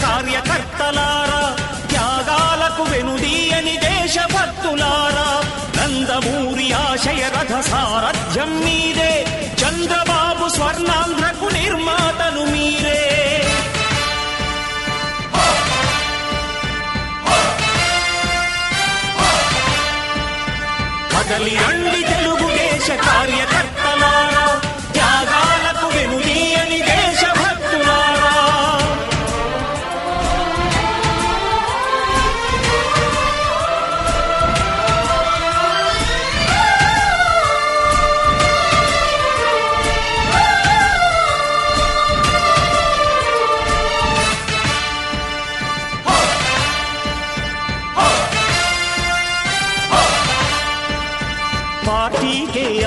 కార్యకర్తలారా త్యాగాలకు వెనుదీయని దేశభక్తులారా నందమూరి ఆశయ రథ సారథ్యం మీరే చంద్రబాబు స్వర్ణాంధ్రకు నిర్మాతలు మీరే. కదలి రండి తెలుగుదేశ కార్యకర్తలారా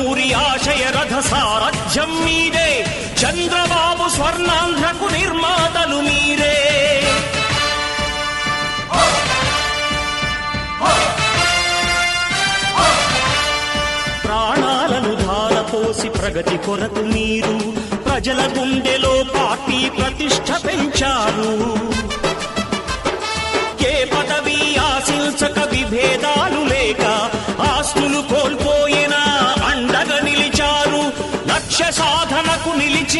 నందమూరి ఆశయ రథ సారథ్యం మీదే. చంద్రబాబు స్వర్ణాంధ్రకు నిర్మాతలు మీరే. ప్రాణాలను ధారపోసి ప్రగతి కొరకు మీరు ప్రజల గుండెలో పార్టీ ప్రతిష్ట పెంచారు.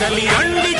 కదలి రండి